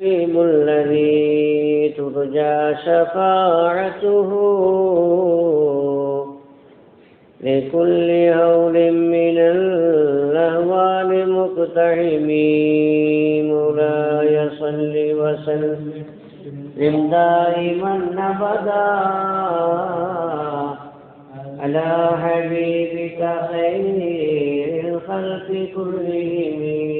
الرحيم الذي ترجى شفاعته لكل هول من الأهوال مقتحم مولاي صل وسلم دائما أبدا على حبيبك خير الخلق كلهم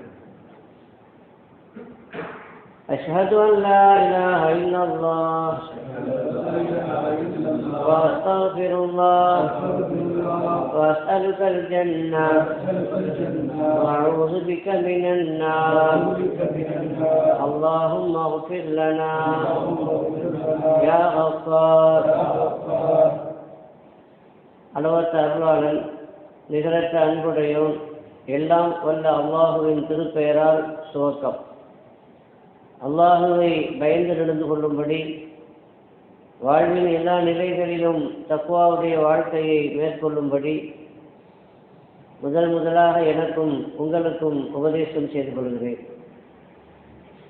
أشهد أن لا إله إلا الله وأستغفر الله وأسألك الجنة وأعوذ بك من النار اللهم اغفر لنا يا غفار அளவற்ற அருளாளன் நிகரற்ற அன்புடையோன் எல்லாம் வல்ல அல்லாஹுவின் திருப்பெயரால் துவக்கம் அல்லாஹுவை பயந்து நடந்து கொள்ளும்படி வாழ்வின் எல்லா நிலைகளிலும் தக்குவாவுடைய வாழ்க்கையை மேற்கொள்ளும்படி முதல் முதலாக எனக்கும் உங்களுக்கும் உபதேசம் செய்து கொள்கிறேன்.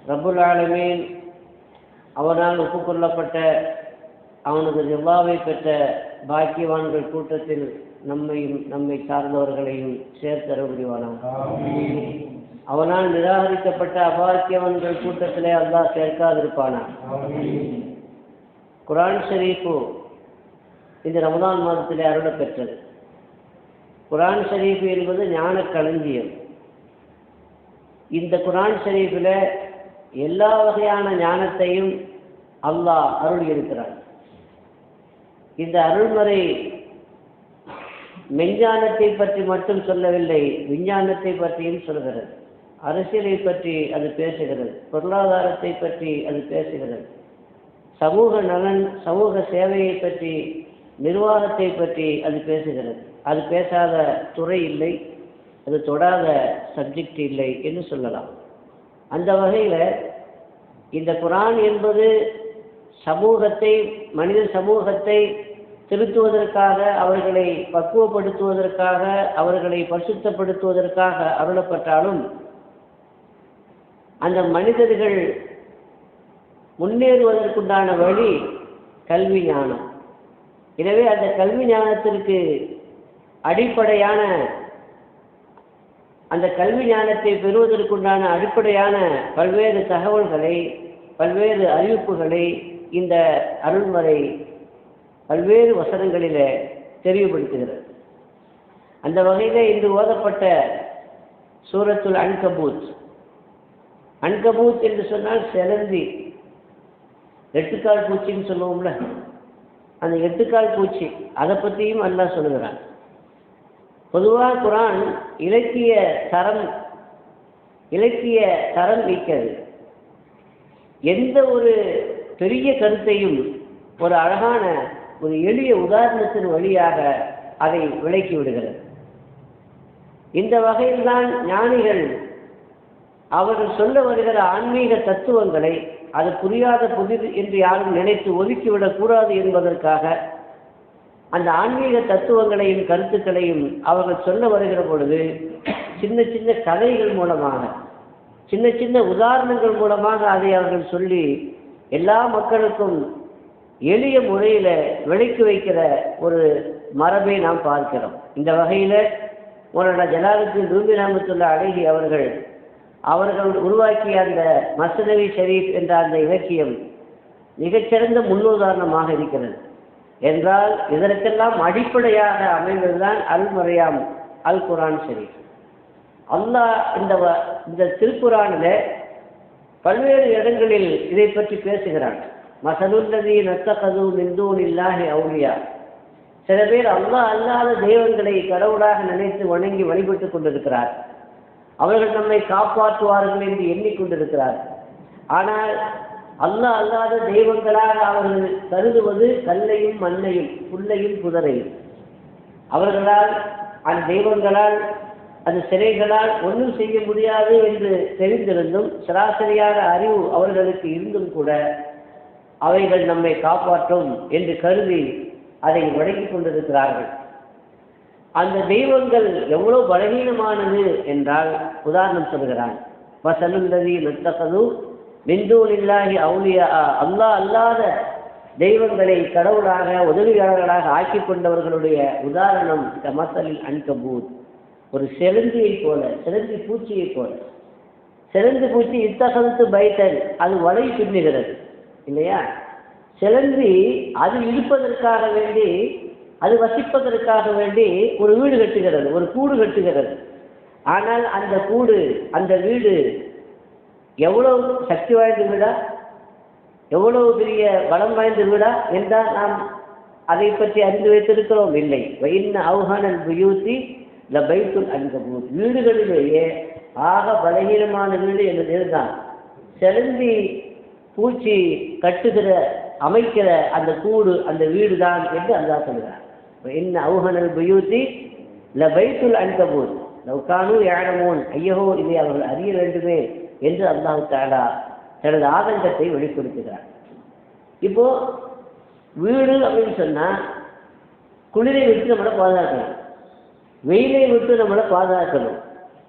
ரபுல் ஆலமீன் அவனால் ஒப்புக்கொள்ளப்பட்ட அவனது நிர்வாவை பெற்ற பாக்கியவான்கள் கூட்டத்தில் நம்மையும் நம்மை சார்ந்தவர்களையும் சேர்த்தர முடிவானான் அவனால் நிராகரிக்கப்பட்ட அபாக்கியவன்கள் கூட்டத்திலே அல்லாஹ் சேர்க்காதிருப்பானா? குரான் ஷரீஃபு இந்த ரமதான் மாதத்திலே அருளப் பெற்றது குரான் ஷரீஃபு என்பது ஞான களஞ்சியம். இந்த குரான் ஷரீஃபில் எல்லா வகையான ஞானத்தையும் அல்லாஹ் அருள் இருக்கிறார் இந்த அருள்முறை மெஞ்ஞானத்தை பற்றி மட்டும் சொல்லவில்லை விஞ்ஞானத்தை பற்றியும் சொல்கிறது. அரசியலை பற்றி அது பேசுகிறது. பொருளாதாரத்தை பற்றி அது பேசுகிறது. சமூக நலன் சமூக சேவையை பற்றி நிர்வாகத்தை பற்றி அது பேசுகிறது. அது பேசாத துறை இல்லை. அது தொடாத சப்ஜெக்ட் இல்லை என்று சொல்லலாம். அந்த வகையில் இந்த குரான் என்பது சமூகத்தை மனித சமூகத்தை திருத்துவதற்காக அவர்களை பக்குவப்படுத்துவதற்காக அவர்களை பரிசுத்தப்படுத்துவதற்காக அருளப்பட்டாலும் அந்த மனிதர்கள் முன்னேறுவதற்குண்டான வழி கல்வி ஞானம். எனவே அந்த கல்வி ஞானத்திற்கு அடிப்படையான அந்த கல்வி ஞானத்தை பெறுவதற்குண்டான அடிப்படையான பல்வேறு தகவல்களை பல்வேறு அறிவிப்புகளை இந்த அருள்முறை பல்வேறு வசனங்களில் தெளிவுபடுத்துகிறது அந்த வகையில் இன்று ஓதப்பட்ட சூரத்துல் அன்கபூத் அன்கபூத் என்று சொன்னால் செலந்தி. எட்டுக்கால் பூச்சின்னு சொல்லுவோம்ல. அந்த எட்டுக்கால் பூச்சி அதை பற்றியும் அல்லா சொல்லுகிறான். பொதுவாக குரான் இலக்கிய தரம் இலக்கிய தரம் நீக்கிறது எந்த ஒரு பெரிய கருத்தையும் ஒரு அழகான ஒரு எளிய உதாரணத்தின் வழியாக அதை விளக்கி விடுகிறது. இந்த வகையில்தான் ஞானிகள் அவர்கள் சொல்ல வருகிற ஆன்மீக தத்துவங்களை அது புரியாத புதிது என்று யாரும் நினைத்து ஒதுக்கிவிடக் கூடாது என்பதற்காக அந்த ஆன்மீக தத்துவங்களையும் கருத்துக்களையும் அவர்கள் சொல்ல வருகிற பொழுது சின்ன சின்ன கதைகள் மூலமாக சின்ன சின்ன உதாரணங்கள் மூலமாக அதை அவர்கள் சொல்லி எல்லா மக்களுக்கும் எளிய முறையில் விளக்கி வைக்கிற ஒரு மரபை நாம் பார்க்கிறோம். இந்த வகையில் உன்னோட ஜலாலுக்கு ரூபி நாமத்துள்ள அழகி அவர்கள் அவர்கள் உருவாக்கிய அந்த மசனவி ஷரீஃப் என்ற அந்த இலக்கியம் மிகச்சிறந்த முன்னுதாரணமாக இருக்கிறது. என்றால் இதற்கெல்லாம் அடிப்படையாக அமைவதுதான் அல்முறையாம் அல் குரான் ஷரீஃப் அல்லாஹ் இந்த இந்த திருக்குறானில் பல்வேறு இடங்களில் இதை பற்றி பேசுகிறான். மசலுல்லதி நத்தகது மிந்தூன் இல்லாஹி அவுலியா. சில பேர் அல்லாஹ் அல்லாத தெய்வங்களை கடவுளாக நினைத்து வணங்கி வழிபட்டு கொண்டிருக்கிறார். அவர்கள் நம்மை காப்பாற்றுவார்கள் என்று எண்ணிக்கொண்டிருக்கிறார். ஆனால் அல்ல அல்லாத தெய்வங்களாக அவர்கள் கருதுவது கல்லையும் மண்ணையும் புல்லையும் புதரையும். அவர்களால் அந்த தெய்வங்களால் அந்த சிறைகளால் ஒன்றும் செய்ய முடியாது என்று தெரிந்திருந்தும் சராசரியான அறிவு அவர்களுக்கு இருந்தும் கூட அவைகள் நம்மை காப்பாற்றும் என்று கருதி அதை வழங்கிக் கொண்டிருக்கிறார்கள். அந்த தெய்வங்கள் எவ்வளவு பலவீனமானது என்றால் உதாரணம் சொல்கிறான் வசனுந்ததி நத்தகது மிந்தூனில்லாகி அவுலியா. அல்லா அல்லாத தெய்வங்களை கடவுளாக உதவியாளர்களாக ஆக்கி கொண்டவர்களுடைய உதாரணம் மசலில் அன்கபூத். ஒரு செலந்தியைப் போல செலந்தி பூச்சியைப் போல. செலந்தி பூச்சி இத்தகத்து பைத்தன் அது வலை பின்னுகிறது. இல்லையா? செலந்தி அது இருப்பதற்காக வேண்டி அது வசிப்பதற்காக வேண்டி ஒரு வீடு கட்டுகிறது ஒரு கூடு கட்டுகிறது. ஆனால் அந்த கூடு அந்த வீடு எவ்வளவு சக்தி வாய்ந்த வீடா? எவ்வளவு பெரிய பலம் வாய்ந்த வீடா? என்றால் நாம் அதை பற்றி அறிந்து வைத்திருக்கிறோம். இல்லை. வைன்ன அவுஹானல் புயூத்தி இந்த பைத்துல் அன்கபூத். வீடுகளிலேயே ஆக பலகீனமான வீடு என்று இருந்தான் செலுந்தி பூச்சி கட்டுகிற அமைக்கிற அந்த கூடு அந்த வீடு தான் என்று அல்லா சொல்கிறார் என்ன அவுஹனல் பயூத்தி ல பைத்துல் லவ் லவ்கானு யாழமோன் ஐயகோ இதை அவர்கள் அறிய வேண்டுமே என்று அல்லாஹு தாலா தனது ஆதங்கத்தை வெளிப்படுத்துகிறார். இப்போ வீடு அப்படின்னு சொன்னால் குளிரை விட்டு நம்மளை பாதுகாக்கணும். வெயிலை விட்டு நம்மளை பாதுகாக்கணும்.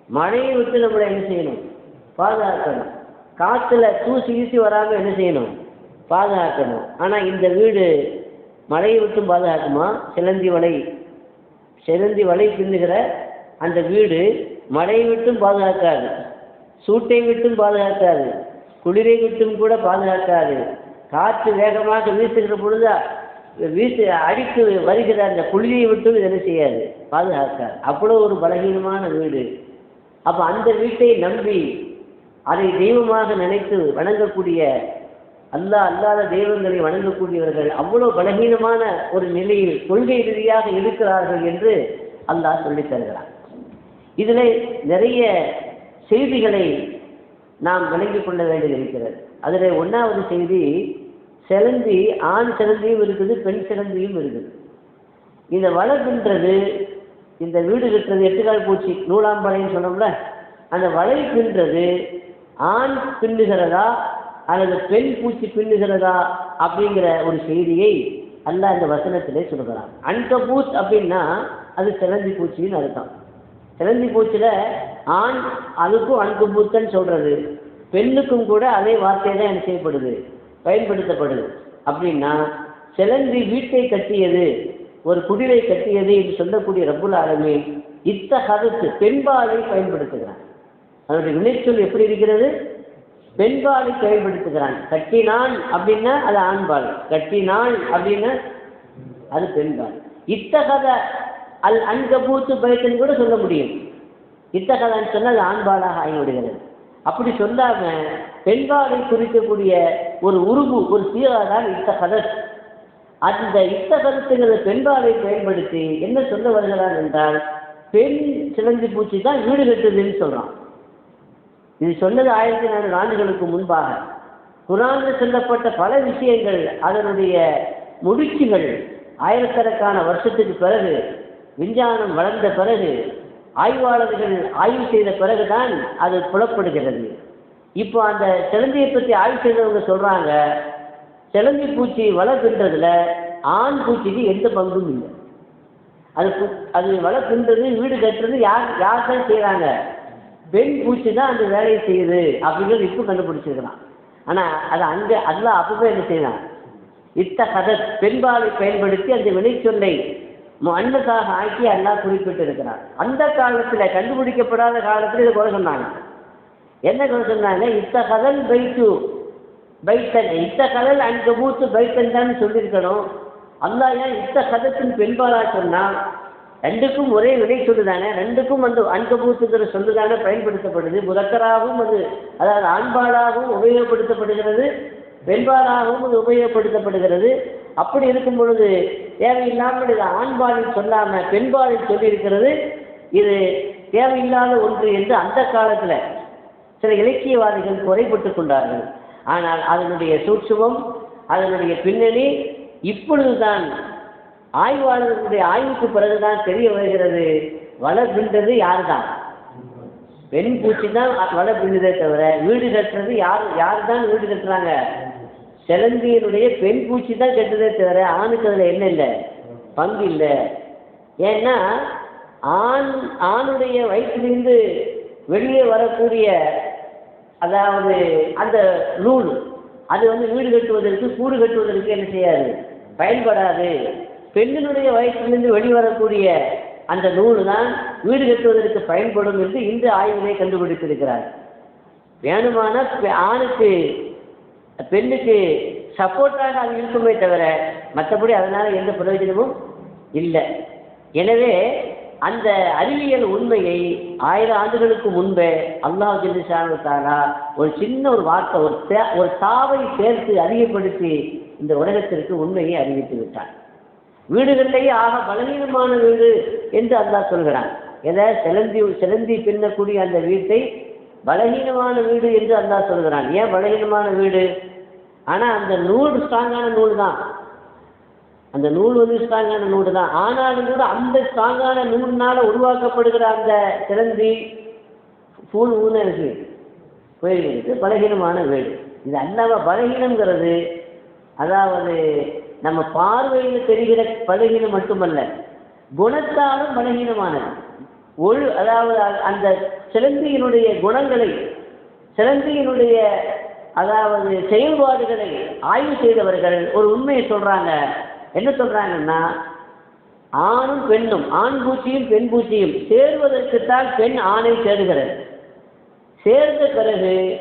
மழையை விட்டு நம்மளை என்ன செய்யணும்? பாதுகாக்கணும். காற்றுல தூசி வீசி வராமல் என்ன செய்யணும்? பாதுகாக்கணும். ஆனால் இந்த வீடு மழையை விட்டும் பாதுகாக்குமா? சிலந்தி வலை. சிலந்தி வலை பின்னுகிற அந்த வீடு மழையை விட்டும் பாதுகாக்காது. சூட்டை விட்டும் பாதுகாக்காது. குளிரை விட்டும் கூட பாதுகாக்காது. காற்று வேகமாக வீசுகிற பொழுது வீசு அடித்து வருகிற அந்த குளிரை விட்டும் இது என்ன செய்யாது? பாதுகாக்காது. அவ்வளோ ஒரு பலகீனமான வீடு. அப்போ அந்த வீட்டை நம்பி அதை தெய்வமாக நினைத்து வணங்கக்கூடிய அல்லாஹ் அல்லாத தெய்வங்களை வணங்கக்கூடியவர்கள் அவ்வளோ பலகீனமான ஒரு நிலையில் கொள்கை ரீதியாக இருக்கிறார்கள் என்று அல்லாஹ் சொல்லித் தருகிறார் இதில் நிறைய செய்திகளை நாம் விளங்கிக் கொள்ள வேண்டியது இருக்கிறது. அதில் ஒன்றாவது செய்தி சிலந்தி ஆண் சிலந்தியும் இருக்குது பெண் சிலந்தியும் இருக்குது. இந்த வளர்க்கின்றது இந்த வீடு கட்டுறது எட்டுக்கால் பூச்சி நூலாம்பாளையம் சொன்னோம்ல அந்த வலை பின்றது ஆண் பின்னுகிறதா அல்லது பெண் பூச்சி பின்னுகிறதா அப்படிங்கிற ஒரு செய்தியை அல்ல இந்த வசனத்திலே சொல்கிறான். அன்கபூத் அப்படின்னா அது சிலந்தி பூச்சின்னு அர்த்தம். சிலந்தி பூச்சியில் ஆண் அதுக்கும் அன்கபூத்தன்னு சொல்கிறது பெண்ணுக்கும் கூட அதே வார்த்தை தான் என்ன செய்யப்படுது? பயன்படுத்தப்படுது. அப்படின்னா சிலந்தி வீட்டை கட்டியது ஒரு குடிலை கட்டியது என்று சொல்லக்கூடிய ரப்புல் ஆலமே இத்த கருத்து பெண்பாலை பயன்படுத்துகிறான் அதனுடைய வினைச்சொல் எப்படி இருக்கிறது? பெண்பாலை பயன்படுத்துகிறான் கட்டினான் அப்படின்னா அது ஆண்பால். கட்டினாள் அப்படின்னா அது பெண்பால். இத்தகத அல் அன்கபூத்து பயத்தின் கூட சொல்ல முடியும். இத்தகதான்னு சொன்னால் அது ஆண்பாலாக ஆகிவிடுகிறது. அப்படி சொல்லாம பெண்பாலை குறிக்கக்கூடிய ஒரு உருவு ஒரு சீரா இத்தகத. அந்த இத்தகதத்துங்கிற பெண்பாலை பயன்படுத்தி என்ன சொல்ல வருகிறான் என்றால் பெண் சிலந்தி பூச்சி தான் வீடு கட்டுதுன்னு சொல்றான். இது சொன்னது ஆயிரத்தி நானூறு ஆண்டுகளுக்கு முன்பாக. குரானில் சொல்லப்பட்ட பல விஷயங்கள் அதனுடைய முடிச்சுகள் ஆயிரக்கணக்கான வருஷத்துக்கு பிறகு விஞ்ஞானம் வளர்ந்த பிறகு ஆய்வாளர்கள் ஆய்வு செய்த பிறகுதான் அது புலப்படுகிறது. இப்போ அந்த சிலந்தியை பற்றி ஆய்வு செய்தவங்க சொல்றாங்க சிலந்தி பூச்சி வளர்க்கின்றதுல ஆண் பூச்சிக்கு எந்த பங்கும் இல்லை. அது அது வளர்க்கின்றது வீடு கட்டுறது யார் யார் தான் செய்கிறாங்க பெண் பூச்சி தான் அந்த வேலையை செய்யுது அப்படிங்கிறது இப்போ கண்டுபிடிச்சிருக்கிறான். ஆனால் அது அங்கே அதில் அப்பவே என்ன செய்யலாம் இத்த கதை பெண்பாலை பயன்படுத்தி அந்த வினைச்சொல்லை அன்னதாக ஆக்கி அல்லாஹ் குறிப்பிட்டு இருக்கிறார் அந்த காலத்தில் கண்டுபிடிக்கப்படாத காலத்தில் இதை குறை சொன்னாங்க. என்ன குறை சொன்னாங்க? இத்த கதல் பைத்து பைத்தன் இத்த கதல் அங்கே மூத்து பைத்தன் தான் சொல்லியிருக்கணும். அல்லா ஏன் இத்த கதத்தின் பெண்பாலா சொன்னால் ரெண்டுக்கும் ஒரே வினை சொல்லுதானே? ரெண்டுக்கும் அந்த அன்கபூத்துங்கிற சொல்லுதானே பயன்படுத்தப்படுது. முதக்கராகவும் அது அதாவது ஆண்பாலாகவும் உபயோகப்படுத்தப்படுகிறது. பெண்பாலாகவும் அது உபயோகப்படுத்தப்படுகிறது. அப்படி இருக்கும் பொழுது தேவையில்லாமல் இது ஆண்பாலில் சொல்லாமல் பெண்பாலில் சொல்லியிருக்கிறது. இது தேவையில்லாத ஒன்று என்று அந்த காலத்தில் சில இலக்கியவாதிகள் குறைபட்டு கொண்டார்கள். ஆனால் அதனுடைய சூட்சுமம் அதனுடைய பின்னணி இப்பொழுதுதான் ஆய்வாளர்களுடைய ஆய்வுக்கு பிறகுதான் தெரிய வருகிறது வலை பின்றது யார் தான் பெண் பூச்சி தான் வலை பின்னுதே தவிர வீடு கட்டுறது யார் யார் தான் வீடு கட்டுறாங்க? சிலந்தியினுடைய பெண் பூச்சி தான் கட்டுதே தவிர ஆணுக்கு அதில் என்ன இல்லை? பங்கு இல்லை. ஏன்னா ஆண் ஆணுடைய வயிற்றிலிருந்து வெளியே வரக்கூடிய அதாவது அந்த நூல் அது வந்து வீடு கட்டுவதற்கு கூடு கட்டுவதற்கு என்ன செய்யாது? பயன்படாது. பெண்ணினுடைய வயிற்றிலிருந்து வெளிவரக்கூடிய அந்த நூல் தான் வீடு கட்டுவதற்கு பயன்படும் என்று இந்த ஆய்வினை கண்டுபிடித்திருக்கிறார். வேணுமான பெ- ஆணுக்கு பெண்ணுக்கு சப்போர்ட்டாக அது இருக்குமே தவிர மற்றபடி அதனால் எந்த பிரயோஜனமும் இல்லை. எனவே அந்த அறிவியல் உண்மையை ஆயிரம் ஆண்டுகளுக்கு முன்பே அல்லாஹ் ஜெல்லிசானா ஒரு சின்ன ஒரு வார்த்தை ஒரு ஒரு தாவை சேர்த்து அதிகப்படுத்தி இந்த உலகத்திற்கு உண்மையை அறிவித்து விட்டான் வீடுகளிலேயே ஆக பலவீனமான வீடு என்று அல்லா சொல்கிறான். எதை? சிலந்தி சிலந்தி பின்னக்கூடிய அந்த வீட்டை பலகீனமான வீடு என்று அல்லா சொல்கிறான். ஏன் பலகீனமான வீடு? ஆனால் அந்த நூல் ஸ்ட்ராங்கான நூல் தான். அந்த நூல் வந்து ஸ்ட்ராங்கான நூல் தான். ஆனாலும் கூட அந்த ஸ்ட்ராங்கான நூல்னால உருவாக்கப்படுகிற அந்த சிலந்தி பூல் ஊனருக்கு கோயில்களுக்கு பலகீனமான வீடு. இது அல்லாம பலகீனங்கிறது அதாவது நம்ம பார்வையில் தெரிகிற பலகீனம் மட்டுமல்ல குணத்தாலும் பலகீனமானது. ஒழு அதாவது அ- அந்த சிலந்தியினுடைய குணங்களை சிலந்தியினுடைய அதாவது செயல்பாடுகளை ஆய்வு செய்தவர்கள் ஒரு உண்மையை சொல்றாங்க. என்ன சொல்றாங்கன்னா ஆணும் பெண்ணும் ஆண் பூச்சியும் பெண் பூச்சியும் சேர்வதற்குத்தான் பெண் ஆணை தேடுகிறது. சேர்ந்த பிறகு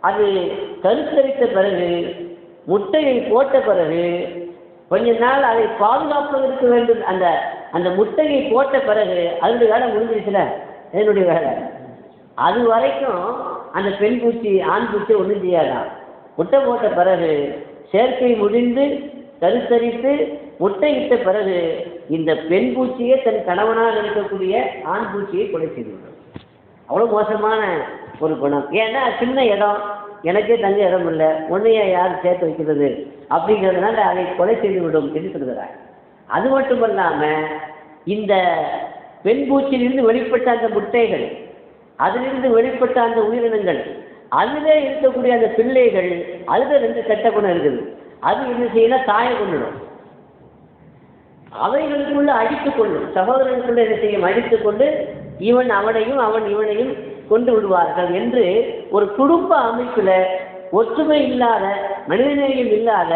அது கருத்தரித்த பிறகு முட்டையை போட்ட பிறகு கொஞ்ச நாள் அதை பாதுகாப்பதற்கு வேண்டும். அந்த அந்த முட்டையை போட்ட பிறகு அதனுடைய வேலை முடிஞ்சிருச்சுல? என்னுடைய வேலை. அது வரைக்கும் அந்த பெண் பூச்சி ஆண் பூச்சி ஒன்றும் செய்யாதான் முட்டை போட்ட பிறகு சேர்க்கை முடிந்து கருத்தரித்து முட்டையிட்ட பிறகு இந்த பெண் பூச்சியே தன் கணவனாக இருக்கக்கூடிய ஆண் பூச்சியை கொலை செய்து அவ்வளோ மோசமான ஒரு குணம். ஏன்னா சின்ன இடம். எனக்கே தங்க இடம் இல்லை உன்னைய யார் சேர்த்து வைக்கிறது? அப்படிங்கிறதுனால அதை கொலை செய்து விடும் என்று சொல்கிறார். அது மட்டுமல்லாமல் இந்த பெண் பூச்சியிலிருந்து வெளிப்பட்ட அந்த முட்டைகள் அதிலிருந்து வெளிப்பட்ட அந்த உயிரினங்கள் அதிலே இருக்கக்கூடிய அந்த பிள்ளைகள் அதில் ரெண்டு கெட்ட குணம் இருக்குது. அது என்ன செய்யல தாயை கொண்டுடும். அவைகளுக்குள்ள அடித்துக்கொள்ளும் சகோதரனுக்குள்ள என்ன செய்யும்? அடித்துக்கொண்டு இவன் அவனையும் அவன் இவனையும் கொண்டு விடுவார்கள் என்று ஒரு குடும்ப அமைப்பில் ஒற்றுமை இல்லாத மனிதநேயம் இல்லாத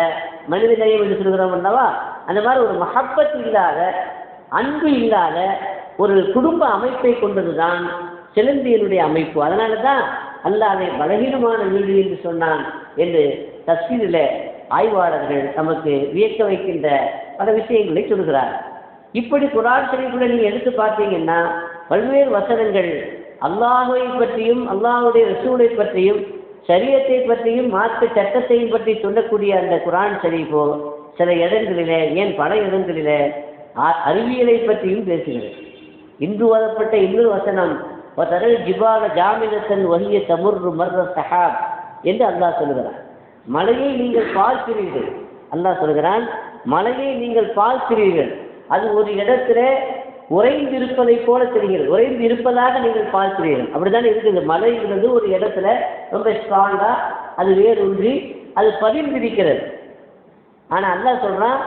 மனிதநேயம் என்று சொல்கிறோம் அல்லவா? அந்த மாதிரி ஒரு மஹப்பத் இல்லாத அன்பு இல்லாத ஒரு குடும்ப அமைப்பை கொண்டதுதான் சிலந்தியனுடைய அமைப்பு. அதனால தான் அல்லாஹ் அதை பலகீனமான வீடு என்று சொன்னான் என்று தஸ்வீரில் ஆய்வாளர்கள் நமக்கு வியக்க வைக்கின்ற பல விஷயங்களை சொல்கிறார் இப்படி குரான் ஷரீஃபில் நீங்கள் எடுத்து பார்த்தீங்கன்னா பல்வேறு வசனங்கள் அல்லாஹுவை பற்றியும் அல்லாஹுடைய ரசூலை பற்றியும் சரியத்தை பற்றியும் மாற்று சட்டத்தையும் பற்றி சொல்லக்கூடிய அந்த குரான் ஷரீஃபோ சில இடங்களிலே ஏன் பல இடங்களிலே அ- அறிவியலை பற்றியும் பேசுகிறது. இன்று ஓதப்பட்ட இன்னொரு வசனம் தரல் ஜிபால ஜாமினத்தன் வகிய தமுர்ரு மர்ர சஹாப் என்று அல்லாஹ் சொல்கிறான் மலையை நீங்கள் பார்க்கிறீர்கள். அல்லாஹ் சொல்கிறான் மலையை நீங்கள் பார்க்கிறீர்கள். அது ஒரு இடத்துல உறைந்து இருப்பதை போல தெரிகிறது. உறைந்து இருப்பதாக நீங்கள் பார்க்கிறீர்கள். அப்படித்தானே இருக்குது வந்து ஒரு இடத்துல ரொம்ப ஸ்ட்ராங்கா அது வேரூன்றி அது பதிந்திருக்கிறது. ஆனா அல்லாஹ் சொல்றான்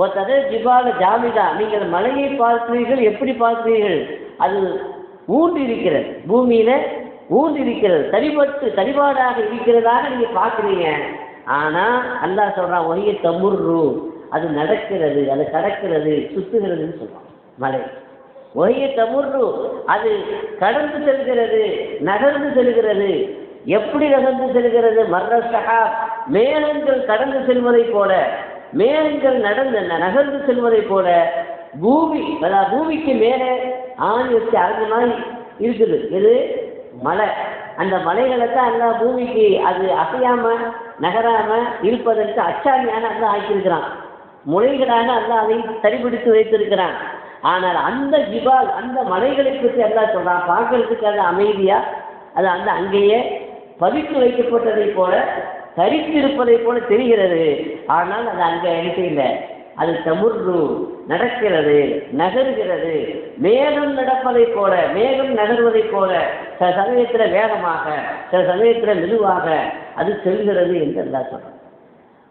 ஒருத்தர ஜிபால ஜாமிதா. நீங்கள் மலையை பார்க்கிறீர்கள் எப்படி பார்க்கிறீர்கள்? அது ஊன்றி இருக்கிறது பூமியில ஊன்றி இருக்கிறது தடிபட்டு தடிபாடாக இருக்கிறதாக நீங்க பார்க்குறீங்க. ஆனா அல்லாஹ் சொல்றான் ஒய்ய தமுர்ரு. அது நடக்கிறது அது கடக்கிறது சுத்துகிறதுன்னு சொல்றான் மலை. ஒய்ய தமுர்ரு அது கடந்து செல்கிறது நகர்ந்து செல்கிறது. எப்படி நகர்ந்து செல்கிறது? மர்ர மேகங்கள் கடந்து செல்வதைப் போல. மேகங்கள் நடந்து நகர்ந்து செல்வதைப் போல. பூமி அதாவது பூமிக்கு மேலே ஆணி வச்சு அரஞ்ச மாதிரி இருக்குது. இது மலை. அந்த மலைகளை தான் பூமிக்கு அது அசையாம நகராம இருப்பதற்கு அச்சாணியான அல்ல ஆக்கியிருக்கிறான். முளைகளாக அல்ல அதை சரிபிடித்து வைத்திருக்கிறான். ஆனால் அந்த ஜிபால் அந்த மலைகளை பற்றி எல்லாம் சொல்கிறான் பார்க்கறதுக்கு அது அமைதியாக அது அந்த அங்கேயே பதித்து வைக்கப்பட்டதை போல தரித்திருப்பதை போல தெரிகிறது. ஆனால் அது அங்கே என்ன செய்யல அது தமுர்ரு நடக்கிறது நகருகிறது. மேகம் நடப்பதைப் போல மேகம் நகர்வதைப் போல சில சமயத்தில் வேகமாக சில சமயத்தில் மெதுவாக அது செல்கிறது என்று எல்லாம் சொல்கிறேன்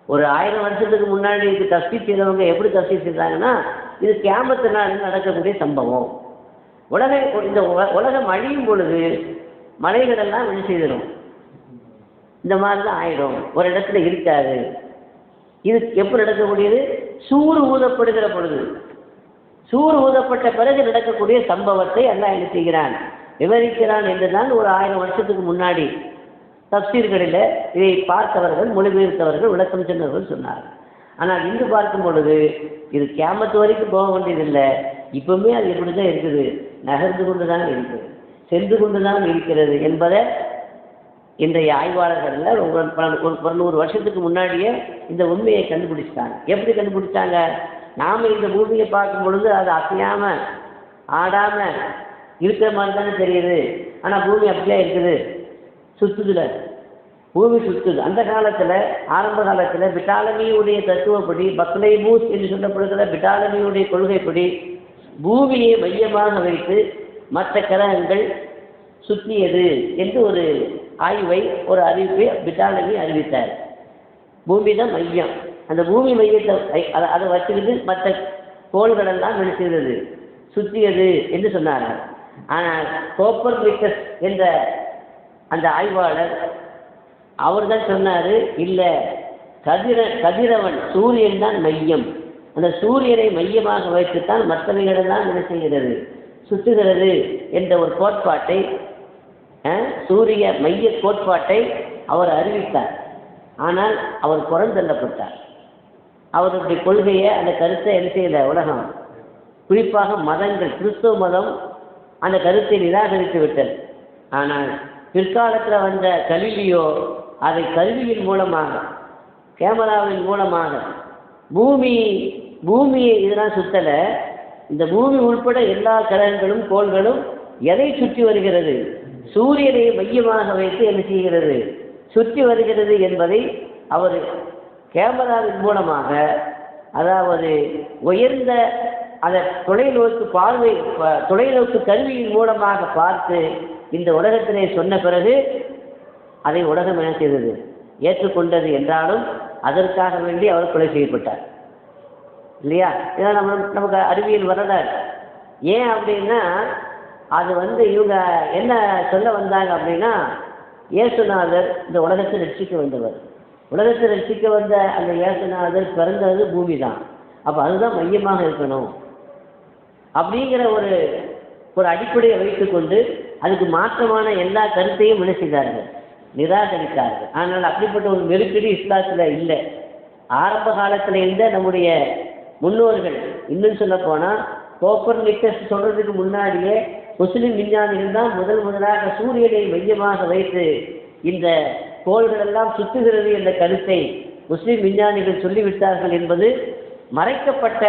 ஒரு ஆயிரம் வருஷத்துக்கு முன்னாடி இது தஸ்தி செய்தவங்க எப்படி தஸ்தி செய்தாங்கன்னா இது கேமத்து நாள் நடக்கக்கூடிய சம்பவம்? உலக இந்த உலகம் அழியும் பொழுது மலைகளெல்லாம் என்ன செய்திடும். இந்த மாதிரி தான் ஆயிடும். ஒரு இடத்துல இருக்காது. இது எப்போ நடக்கக்கூடியது? சூறு ஊதப்படுகிற பொழுது. சூறு ஊதப்பட்ட பிறகு நடக்கக்கூடிய சம்பவத்தை அல்லாஹ் என்ன செய்கிறான்? விவரிக்கிறான் என்றுதான் ஒரு ஆயிரம் வருஷத்துக்கு முன்னாடி. தப்சீர்களில் இதை பார்த்தவர்கள் மொழிபெயர்த்தவர்கள் விளக்கம் சென்றவர்கள் சொன்னார்கள். ஆனால் இன்று பார்க்கும் பொழுது இது கேமத்து வரைக்கும் போக வேண்டியதில்லை. இப்பவுமே அது எப்படி தான் இருக்குது? நகர்ந்து கொண்டு தான் இருக்குது. சென்று கொண்டு தான் இருக்கிறது என்பதை இன்றைய ஆய்வாளர்கள் ஒரு பல- ஒரு பதினோரு வருஷத்துக்கு முன்னாடியே இந்த உண்மையை கண்டுபிடிச்சிட்டாங்க. எப்படி கண்டுபிடிச்சாங்க நாம் இந்த பூமியை பார்க்கும் பொழுது அது அசையாம ஆடாம இருக்கிற மாதிரி தானே தெரியுது. ஆனால் பூமி அப்படியே இருக்குது? சுத்துதுல. பூமி சுற்றுது அந்த காலத்தில் ஆரம்ப காலத்தில் பிட்டாலமியுடைய தத்துவப்படி பக்லை பூஸ் என்று சொல்லப்படுகிற பிட்டாலமியுடைய கொள்கைப்படி பூமியை மையமாக வைத்து மற்ற கிரகங்கள் சுற்றியது என்று ஒரு ஆய்வை ஒரு அறிவிப்பை பிட்டாலமி அறிவித்தார். பூமி தான் மையம். அந்த பூமி மையத்தை அதை அதை வச்சுக்கிட்டு மற்ற கோள்களெல்லாம் வெளிச்சிருந்தது சுற்றியது என்று சொன்னார்கள். ஆனால் கோப்பர் என்ற அந்த ஆய்வாளர் அவர் தான் சொன்னார் இல்லை கதிர கதிரவன் சூரியன் தான் மையம். அந்த சூரியனை மையமாக வைத்துத்தான் மற்றவைகளெல்லாம் என்ன செய்கிறது? சுற்றுகிறது என்ற ஒரு கோட்பாட்டை சூரிய மைய கோட்பாட்டை அவர் அறிவித்தார். ஆனால் அவர் புறந்தள்ளப்பட்டார் அவருடைய கொள்கையை அந்த கருத்தை என்ன செய்யல உலகம். குறிப்பாக மதங்கள் கிறிஸ்துவ மதம் அந்த கருத்தை நிராகரித்து விட்டது. ஆனால் பிற்காலத்தில் வந்த கலிலியோ அதை கல்வியின் மூலமாக கேமராவின் மூலமாக பூமி பூமியை இதெல்லாம் சுத்தலை இந்த பூமி உட்பட எல்லா கிரகங்களும் கோள்களும் எதை சுற்றி வருகிறது? சூரியனை மையமாக வைத்து என்ன செய்கிறது? சுற்றி வருகிறது என்பதை அவர் கேமராவின் மூலமாக அதாவது உயர்ந்த அதை தொலைநோக்கு பார்வை தொலைநோக்கு கருவியின் மூலமாக பார்த்து இந்த உலகத்தினை சொன்ன பிறகு அதை உலகம் என்ன செய்தது? ஏற்றுக்கொண்டது என்றாலும் அதற்காக வேண்டி அவர் கொலை செய்யப்பட்டார். இல்லையா? இதெல்லாம் நம்ம நமக்கு அறிவியல் வரலாறு. ஏன் அப்படின்னா அது வந்து இவங்க என்ன சொல்ல வந்தாங்க அப்படின்னா இயேசுநாதர் இந்த உலகத்தை ரட்சிக்க வந்தவர். உலகத்தை ரட்சிக்க வந்த அந்த இயேசுநாதர் பிறந்தது பூமி தான் அப்போ அதுதான் மையமாக இருக்கணும். அப்படிங்கிற ஒரு ஒரு அடிப்படையை வைத்துக்கொண்டு அதுக்கு மாற்றமான எல்லா கருத்தையும் என்ன செய்தார்கள்? நிராகரித்தார்கள். ஆனால் அப்படிப்பட்ட ஒரு நெருக்கடி இஸ்லாத்தில் இல்லை. ஆரம்ப காலத்தில் இருந்த நம்முடைய முன்னோர்கள் இன்னும் சொல்ல போனால் கோப்பர் நிக்கஸ் சொல்றதுக்கு முன்னாடியே முஸ்லிம் விஞ்ஞானிகள் தான் முதல் முதலாக சூரியனை மையமாக வைத்து இந்த கோள்கள் எல்லாம் சுற்றுகிறது என்ற கருத்தை முஸ்லிம் விஞ்ஞானிகள் சொல்லிவிட்டார்கள் என்பது மறைக்கப்பட்ட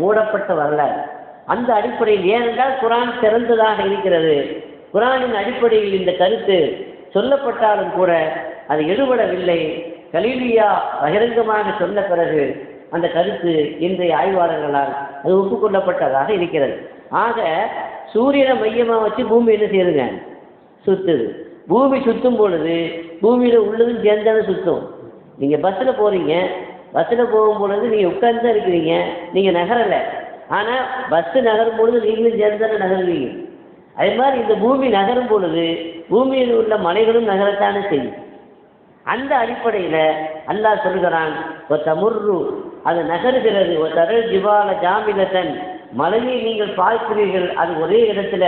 மூடப்பட்ட வரலாறு. அந்த அடிப்படையில் ஏனென்றால் குரான் சிறந்ததாக இருக்கிறது. குரானின் அடிப்படையில் இந்த கருத்து சொல்லப்பட்டாலும் கூட அது எடுபடவில்லை கலீலியா பகிரங்கமாக சொன்ன பிறகு அந்த கருத்து இன்றைய ஆய்வாளர்களால் அது ஒப்புக்கொள்ளப்பட்டதாக இருக்கிறது. ஆக சூரியனை மையமாக வச்சு பூமி என்ன செய்யுதுங்க? சுத்துது. பூமி சுத்தும் பொழுது பூமியில் உள்ளதும் சேர்ந்தாலும் சுத்தும். நீங்கள் பஸ்ஸில் போகிறீங்க பஸ்ஸில் போகும் பொழுது நீங்கள் உட்கார்ந்து தான் இருக்கிறீங்க. நீங்கள் நகரலை. ஆனால் பஸ்ஸு நகரும் பொழுது நீங்களும் சேர்ந்தாலும் நகருவீங்க. அதே மாதிரி இந்த பூமி நகரும் பொழுது பூமியில் உள்ள மலைகளும் நகரத்தானே செய்யும். அந்த அடிப்படையில் அல்லாஹ் சொல்கிறான் ஒரு தமுர்ரு அது நகருகிறது. ஒரு தரல் ஜிவால ஜாமிலத்தன் மலையை நீங்கள் பார்க்கிறீர்கள் அது ஒரே இடத்துல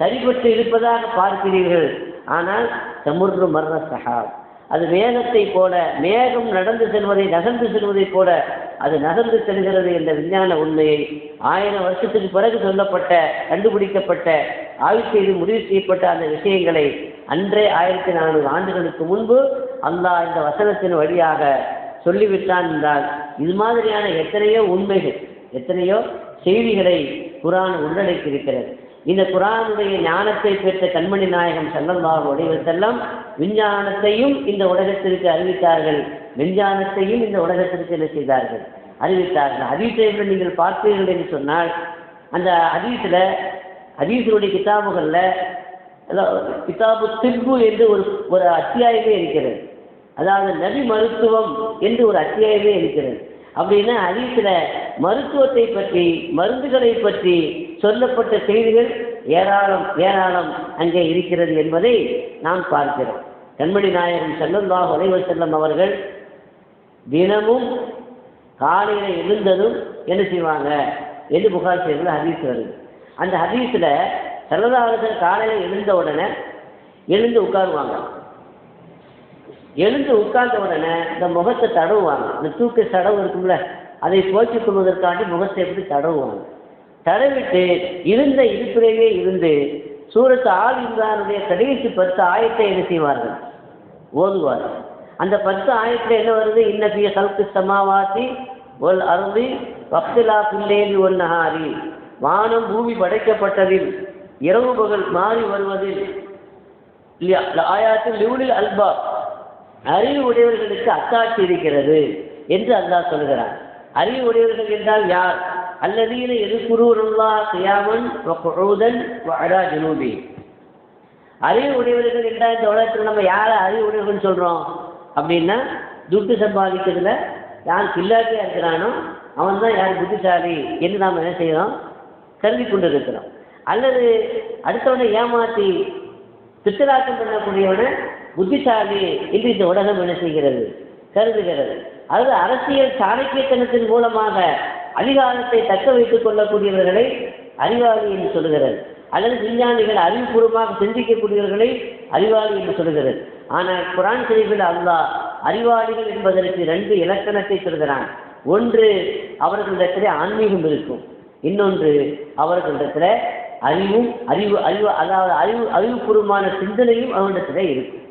சரிபட்டு இருப்பதாக பார்க்கிறீர்கள். ஆனால் தமுர்ரு மர்ண சஹாப் அது மேகத்தை போல மேகம் நடந்து செல்வதை நகர்ந்து செல்வதைப் போல அது நகர்ந்து செல்கிறது என்ற விஞ்ஞான உண்மையை ஆயிரம் வருஷத்துக்கு பிறகு சொல்லப்பட்ட கண்டுபிடிக்கப்பட்ட ஆய்வு செய்து முடிவு செய்யப்பட்ட அந்த விஷயங்களை அன்றே ஆயிரத்தி நானூறு ஆண்டுகளுக்கு முன்பு அல்லாஹ் இந்த வசனத்தின் வழியாக சொல்லிவிட்டான் என்றால் இது மாதிரியான எத்தனையோ உண்மைகள் எத்தனையோ செய்திகளை குரான் உள்ளடக்கி இருக்கிறது இந்த குரானுடைய ஞானத்தை பெற்ற கண்மணி நாயகம் ஸல்லல்லாஹு அலைஹி செல்லம் விஞ்ஞானத்தையும் இந்த உலகத்திற்கு அறிவித்தார்கள். விஞ்ஞானத்தையும் இந்த உலகத்திற்கு என்ன செய்தார்கள்? அறிவித்தார்கள். ஹதீஸை நீங்கள் பார்த்தீர்கள் என்று சொன்னால் அந்த ஹதீஸில் ஹதீஸுடைய கிதாபுகளில் கிதாபு திப்பு என்று ஒரு ஒரு அத்தியாயமே இருக்கிறது. அதாவது நபி மருத்துவம் என்று ஒரு அத்தியாயமே இருக்கிறது. அப்படின்னா ஹதீஸில் மருத்துவத்தை பற்றி மருந்துகளை பற்றி சொல்லப்பட்ட செய்திகள் ஏராளம் ஏராளம் அங்கே இருக்கிறது என்பதை நாம் பார்க்கிறோம். கண்மணி நாயகன் செல்லந்தா உலைவர் செல்லம் அவர்கள் தினமும் காலையில் எழுந்ததும் என்ன செய்வாங்க? என்று புகார் செய்தியில் ஹதீஸ் வருது. அந்த ஹதீஸில் செல்லதாரர்கள் காலையில் எழுந்த உடனே எழுந்து உட்காருவாங்க. எழுந்து உட்கார்ந்த உடனே இந்த முகத்தை தடவுவாங்க. இந்த தூக்க தடவு இருக்கும்ல அதை போக்கிக் கொள்வதற்காண்டி முகத்தை எப்படி தடவுவாங்க? தடவிட்டு இருந்த இருப்பிலேயே இருந்து சூரத்து ஆள் இம்ரானுடைய கடைசி பத்து ஆயத்தை என்ன செய்வார்கள்? ஓதுவார்கள். அந்த பத்து ஆயத்தில் என்ன வருது? இன்னபிய சல்கு சமாவாசி ஒல் அருந்தி பக்திலா பிள்ளேலி ஒன் வானம் பூமி படைக்கப்பட்டதில் இரவு பகல் மாறி வருவதில் ஆயாத்தில் லிவுலில் அல்பா அறிவு உடையவர்களுக்கு அத்தாட்சி இருக்கிறது என்று அல்லாஹ் சொல்கிறார் அறிவு உடையவர்கள் என்றால் யார்? அல்லதீன எதுக்குருவருல்லா செய்யாமன் குழுதன் அடா அறிவு உடையவர்கள் என்றால் இந்த உலகத்தில் நம்ம யாரை அறிவு உடையவர்கள் சொல்கிறோம் அப்படின்னா துட்டு சம்பாதிக்கிறதுல யார் கில்லாட்டியாக இருக்கிறானோ அவன் தான் யார் புத்திசாலி என்று நாம் என்ன செய்கிறோம் கருதி கொண்டிருக்கிறோம் அல்லது அடுத்தவனை ஏமாற்றி பித்தலாட்டம் பண்ணக்கூடியவனை புத்திசாலி என்று இந்த உலகம் என்ன செய்கிறது? கருதுகிறது. அது அரசியல் சாணக்கியத்தனத்தின் மூலமாக அதிகாரத்தை தக்க வைத்துக் கொள்ளக்கூடியவர்களை அறிவாளி என்று சொல்லுகிறது. அல்லது விஞ்ஞானிகள் அறிவுபூர்வமாக சிந்திக்கக்கூடியவர்களை அறிவாளி என்று சொல்லுகிறது. ஆனால் குரான் செய்திகள் அல்லாஹ் அறிவாளிகள் என்பதற்கு ரெண்டு இலக்கணத்தை சொல்கிறான். ஒன்று அவர்களிடத்திலே ஆன்மீகம் இருக்கும். இன்னொன்று அவர்களிடத்தில் அறிவும் அறிவு அறிவு அதாவது அறிவு அறிவுபூர்வமான சிந்தனையும் அவர்களிடத்தில் இருக்கும்.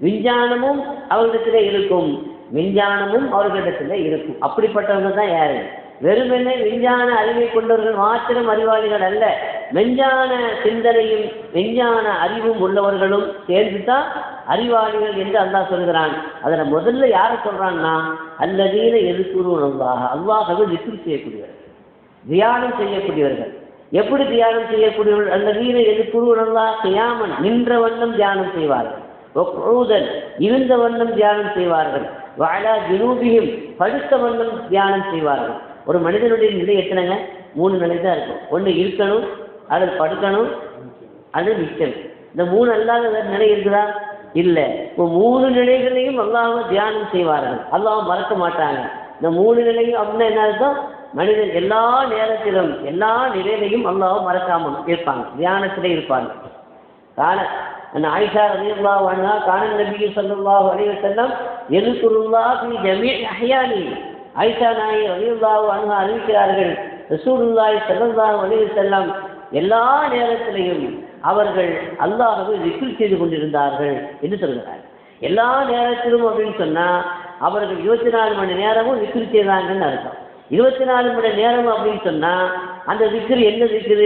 விஞ்ஞானமும் அவர்களிடத்தில் இருக்கும். விஞ்ஞானமும் அவர்களிடத்தில் இருக்கும். அப்படிப்பட்டவங்க தான் யாரு? வெறுமெனே விஞ்ஞான அறிவை கொண்டவர்கள் மாத்திரம் அறிவாளிகள் அல்ல. விஞ்ஞான சிந்தனையும் விஞ்ஞான அறிவும் உள்ளவர்களும் சேர்ந்து தான் அறிவாளிகள் என்று அல்லாஹ் சொல்கிறான். அதில் முதல்ல யாரை சொல்றான்னா அல்லதீன எதிர்கூறுவன் அல்லாஹ். அல்லாஹவை விசிறு செய்யக்கூடியவர்கள் தியானம் செய்யக்கூடியவர்கள். எப்படி தியானம் செய்யக்கூடியவர்கள்? அல்லதீன எது அல்லாஹ் செய்யாமல் நின்ற வண்ணம் தியானம் செய்வார்கள். ஒழுதல் இருந்த வண்ணம் தியானம் செய்வார்கள். வாழா ஜினூபியும் படுத்த வண்ணம் தியானம் செய்வார்கள். ஒரு மனிதனுடைய நிலை எத்தனைங்க? மூணு நிலை தான் இருக்கும். ஒன்று இருக்கணும் அல்லது படுக்கணும் அல்லது நிற்கணும் இந்த மூணு அல்லாத வேறு நிலை இருக்குதா? இல்லை. இப்போ மூணு நிலைகளையும் அல்லாமல் தியானம் செய்வார்கள். அல்லாஹ் மறக்க மாட்டாங்க. இந்த மூணு நிலையும் அப்படின்னா என்ன அர்த்தம்? மனிதன் எல்லா நேரத்திலும் எல்லா நிலையிலையும் அல்லாவும் மறக்காமல் இருப்பாங்க. தியானத்தில் இருப்பாங்க. காண அந்த ஆயிஷா ரலியல்லா வானா காண நபி சல்லா அலைய செல்லம் எதுக்குருல்லா பி ஜமீ அஹ்யானி? ஆயிஷா நாயி ரலியல்லா வானா அறிவிக்கிறார்கள் ரசூலுல்லாய் சல்லா அலைய செல்லம் எல்லா நேரத்திலையும் அவர்கள் அல்லாஹவை ரிக்ரூட் செய்து கொண்டிருந்தார்கள். என்று சொல்கிறார். எல்லா நேரத்திலும் அப்படின்னு சொன்னால் அவர்கள் இருபத்தி நாலு மணி நேரமும் ரிக்ரூட் செய்தாங்கன்னு அர்த்தம். இருபத்தி நாலு மணி நேரம் அப்படின்னு சொன்னா அந்த zikr என்ன zikr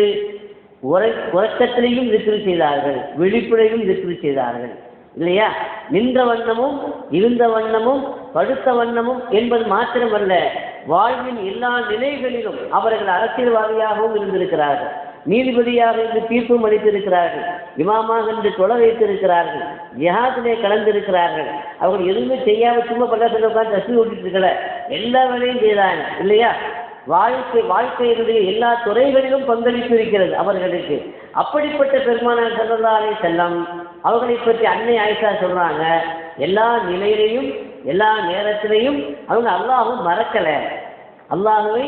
உரை உறக்கத்திலையும் விக்ரி செய்தார்கள் விழிப்புலையும் விக்ரி செய்தார்கள். இல்லையா? நின்ற வண்ணமும் இருந்த வண்ணமும் படுத்த வண்ணமும் என்பது மாத்திரமல்ல வாழ்வின் எல்லா நிலைகளிலும் அவர்கள் அரசியல்வாதியாகவும் இருந்திருக்கிறார்கள். நீதிபதியாக இருந்து தீர்ப்பும் அளித்திருக்கிறார்கள் இமாமாக இருந்து தொலை வைத்திருக்கிறார்கள் ஜிஹாதிலே கலந்திருக்கிறார்கள். அவர்கள் எதுவுமே செய்யாம சும்மா பக்கத்தில் உட்காந்து ரசி ஓட்டிட்டு இருக்கல எல்லா வேலையும் செய்தாங்க இல்லையா? வாழ்க்கை வாழ்க்கையினுடைய எல்லா துறைகளிலும் பங்களிப்பு இருக்கிறது அவர்களுக்கு. அப்படிப்பட்ட பெருமானார் செல்லல்லாரை செல்லம் அவர்களை பற்றி அன்னை ஆயிஷா சொல்றாங்க எல்லா நிலையிலையும் எல்லா நேரத்திலையும் அவங்க அல்லாஹும் மறக்கலை. அல்லாஹுவை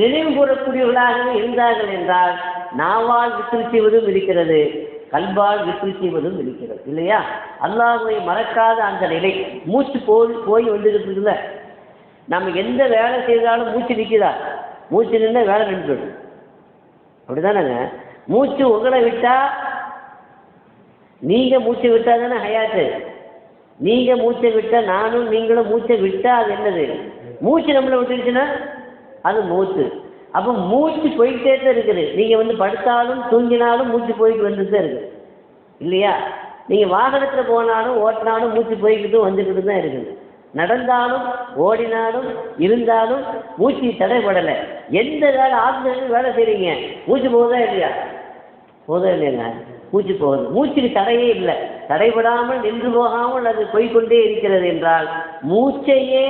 நினைவு கூறக்கூடியவர்களாகவே இருந்தார்கள் என்றால் நாவால் விசிறு செய்வதும் இருக்கிறது கல்பால் விசிறு செய்வதும் இருக்கிறது இல்லையா? அல்லாஹுவை மறக்காத அந்த நிலை. மூச்சு போய் போய் வந்துருக்குதுல நம்ம எந்த வேலை செய்தாலும் மூச்சு நிற்குதா மூச்சு நின்று வேலை நின்றுடும். அப்படிதானங்க? மூச்சு உங்களை விட்டா நீங்க மூச்சை விட்டா தானே ஹயாத்து? நீங்க மூச்சை விட்டா நானும் நீங்களும் மூச்சை விட்டா அது என்னது? மூச்சு நம்மளை விட்டுருச்சுன்னா அது மூச்சு அப்போ மூச்சு போயிட்டே தான் இருக்குது. நீங்கள் வந்து படுத்தாலும் தூங்கினாலும் மூச்சு போயிட்டு வந்துட்டு தான் இருக்குது. இல்லையா? நீங்கள் வாகனத்தில் போனாலும் ஓட்டினாலும் மூச்சு போய்கிட்டும் வந்துக்கிட்டு தான் இருக்குது. நடந்தாலும் ஓடினாலும் இருந்தாலும் மூச்சு தடைப்படலை. எந்த வேலை ஆசிரியர்கள் வேலை செய்கிறீங்க மூச்சு போகுதா இல்லையா? போதா இல்லைங்க மூச்சு போகுது. மூச்சுக்கு தடையே இல்லை. தடைபடாமல் நின்று போகாமல் அது போய்க்கொண்டே இருக்கிறது என்றால் மூச்சையே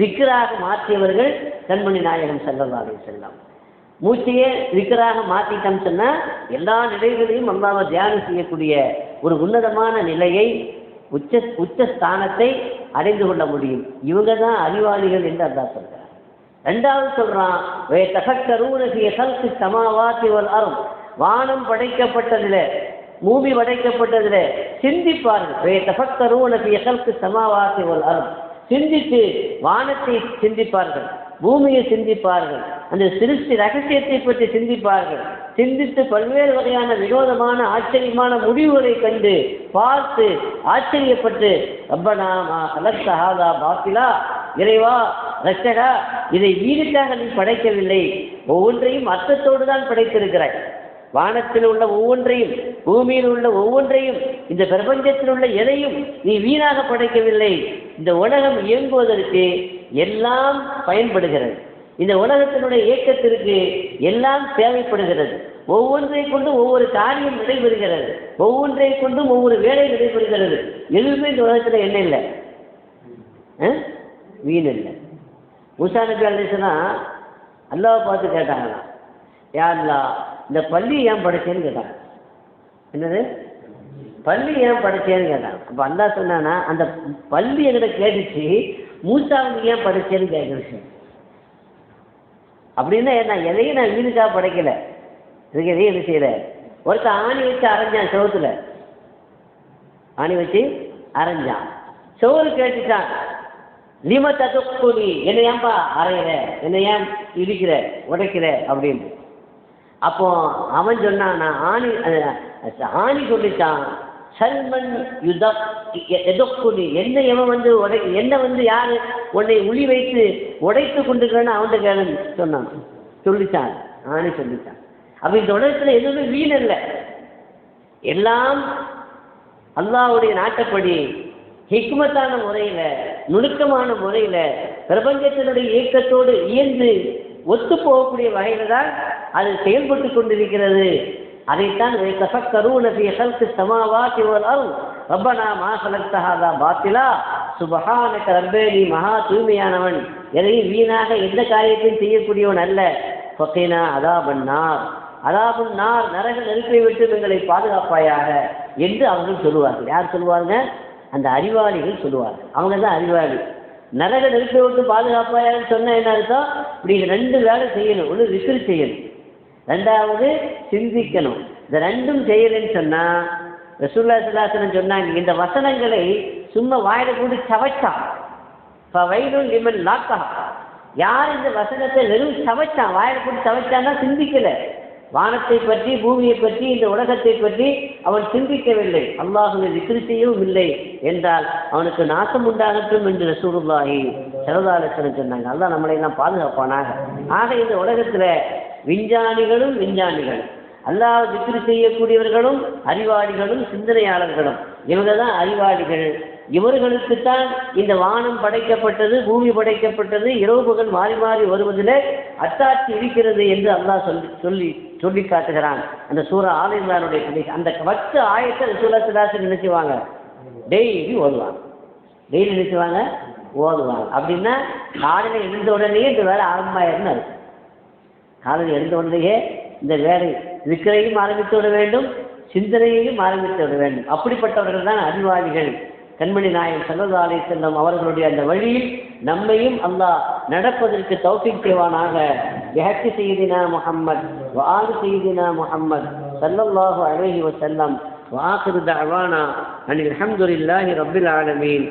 விக்கிராக மாற்றியவர்கள் கண்மணி நாயகம் செல்லவாக செல்லம் மூச்சையே விக்கராக மாற்றிட்டோம் சொன்னால் எல்லா நிலைகளையும் அல்லாவை தியானம் செய்யக்கூடிய ஒரு உன்னதமான நிலையை உச்ச உச்ச ஸ்தானத்தை அடைந்து கொள்ள முடியும். இவங்க தான் அறிவாளிகள் என்று அல்லா சொல்கிறார் ரெண்டாவது சொல்கிறான் வே தகக்கரூனகிய சல்கு சமாவாத்தி ஒரு அரும் வானம் படைக்கப்பட்டதில் பூமி படைக்கப்பட்டதில் சிந்திப்பார்கள். வே தகக்கரூனகிய கல்கு சமாவாத்தி ஒரு அரும் சிந்தித்து வானத்தை சிந்திப்பார்கள். பூமியை சிந்திப்பார்கள். அந்த சிருஷ்டி ரகசியத்தை பற்றி சிந்திப்பார்கள். சிந்தித்து பல்வேறு வகையான வினோதமான ஆச்சரியமான முடிவுகளை கண்டு பார்த்து ஆச்சரியப்பட்டு ரப்பனா நாமா பாத்திலா இறைவா ரட்சகா இதை வீடுக்காக நீ படைக்கவில்லை. ஒவ்வொன்றையும் அர்த்தத்தோடு தான் படைத்திருக்கிறாய். வானத்தில் உள்ள ஒவ்வொன்றையும் பூமியில் உள்ள ஒவ்வொன்றையும் இந்த பிரபஞ்சத்தில் உள்ள எதையும் நீ வீணாக படைக்கவில்லை. இந்த உலகம் இயங்குவதற்கு எல்லாம் பயன்படுகிறது. இந்த உலகத்தினுடைய இயக்கத்திற்கு எல்லாம் தேவைப்படுகிறது. ஒவ்வொன்றை கொண்டு ஒவ்வொரு காரியம் நடைபெறுகிறது. ஒவ்வொன்றை கொண்டும் ஒவ்வொரு வேலை நடைபெறுகிறது. எதுவுமே இந்த உலகத்தில் என்ன இல்லை. ஆ? வீண் இல்லை மூசா நபி அலிஸ்னா அல்லாவை பார்த்து கேட்டாங்களாம். யாருலா இந்த பள்ளி ஏன் படைச்சேன்னு கேட்டாங்க. என்னது? பள்ளி ஏன் படைச்சேன்னு கேட்டாங்க. அப்போ அல்லா சொன்னானா அந்த பள்ளி என்கிட்ட கேட்டுச்சு மூசாவுக்கு ஏன் படைச்சேன்னு கேட்குறேன் அப்படின்னா நான் எதையும் நான் வீணுக்காக படைக்கல. இதுக்கு எதையும் என்ன செய்யல? ஒருத்தன் ஆணி வச்சு அரைஞ்சான் செவத்துல ஆணி வச்சு அரைஞ்சான். சோறு கேட்டுட்டான். லிம ததுக்குனி என்னையாம்பா ஏன்பா அரைகிற என்னை ஏன் இடிக்கிற உடைக்கிற? அப்படின்னு. அப்போ அவன் சொன்னான் நான் ஆணி ஆணி சொல்லிட்டான். சல்மன் யுதப் எதொக்குனி என்ன எவன் வந்து உடை என்ன வந்து யார்? உன்னை உளி வைத்து உடைத்து கொண்டிருக்கிறான்னு அவன்கிட்ட கேளுன்னு சொன்னான். சொல்லித்தான். ஆணி சொல்லித்தான். அப்போ இந்த உலகத்தில் எதுவுமே வீண் இல்லை எல்லாம் அல்லாஹ்வுடைய நாட்டப்படி ஹிக்மத்தான முறையில் நுணுக்கமான முறையில் பிரபஞ்சத்தினுடைய இயக்கத்தோடு இயந்து ஒத்து போகக்கூடிய வகையில் தான் அது செயல்பட்டு கொண்டிருக்கிறது. அதைத்தான் தஃபக்கரூன ஃபீ ஹல்கி ஸமாவாத்தி வல் அர்த். ரப்பனா மா ஹலக்த பாத்திலா. சுபஹானக ரப்பே நீ மகா தூய்மையானவன். எதையும் வீணாக எந்த காரியத்தையும் செய்யக்கூடியவன் அல்ல. ஃபகீனா அதாபன்னார் அதாபன் நார் நரக நெருப்பை விட்டு எங்களை பாதுகாப்பாயாக என்று அவர்கள் சொல்லுவார்கள். யார் சொல்லுவாங்க? அந்த அறிவாளிகள் சொல்லுவார்கள். அவங்க தான் அறிவாளி. நரக நெருப்பை விட்டு பாதுகாப்பாயான்னு சொன்ன என்ன அர்த்தம்? இப்படி ரெண்டு வேலை செய்யணும். ஒன்று விசிறு செய்யணும். ரெண்டாவது சிந்திக்கணும். இந்த ரெண்டும் செய்யலன்னு சொன்னால் ரசூல்லா சுல்லாசனம் சொன்னாங்க இந்த வசனங்களை சும்மா வாயில கூட சவைச்சான் இப்போ வயலும் லிமன் லாக்கா யார் இந்த வசனத்தை வெறும் சவைச்சான் வாயில கூட சவைச்சான்னா சிந்திக்கலை. வானத்தை பற்றி பூமியை பற்றி இந்த உலகத்தை பற்றி அவன் சிந்திக்கவில்லை. அல்லாஹுவை விக்ரி செய்யவும் இல்லை என்றால் அவனுக்கு நாசம் உண்டாகட்டும் என்று ரசூலுல்லாஹி சரதாலட்சணம் சொன்னாங்க. அல்லாஹ் நம்மளை எல்லாம் பாதுகாப்பானாக. ஆக இந்த உலகத்தில் விஞ்ஞானிகளும் விஞ்ஞானிகள். அல்லாஹ் விக்கிரி செய்யக்கூடியவர்களும் அறிவாளிகளும் சிந்தனையாளர்களும். இவங்க தான் அறிவாளிகள். இவர்களுக்குத்தான் இந்த வானம் படைக்கப்பட்டது பூமி படைக்கப்பட்டது இரவு பகல் மாறி மாறி வருவதில் அத்தாட்சி இருக்கிறது என்று அல்லாஹ் சொல்லி சொல்லி சொல்லி காட்டுகிறான். அந்த சூரா ஆலயங்களுடைய அந்த பத்து ஆயத்தை சூரா சிலாசன் நினைச்சுவாங்க. டெய்லி ஓதுவாங்க. டெய்லி நினைச்சுவாங்க ஓதுவாங்க. அப்படின்னா காலையில் எழுந்த உடனே இந்த வேலை ஆரம்பமாயிருன்னு அர்த்தம். காலையில் எழுந்த இந்த வேலை நிற்கிறையும் ஆரம்பித்து விட வேண்டும் சிந்தனையையும் ஆரம்பித்து விட வேண்டும். அப்படிப்பட்டவர்கள் தான் அறிவாளிகள். கண்மணி நாயன் சல்லதாலை செல்லும் அவர்களுடைய அந்த வழியில் நம்மையும் அல்லாஹ் நடப்பதற்கு தௌஃபிக் செய்வானாக. எஹக்கு செய்தினா முகம்மது வாலு செய்தினா முகம்மது சல்லல்லாஹு அலஹி வசல்லம் வாக்குது அவானா அணி அஹமதுல்லாஹி ரபில் ஆலமீன்.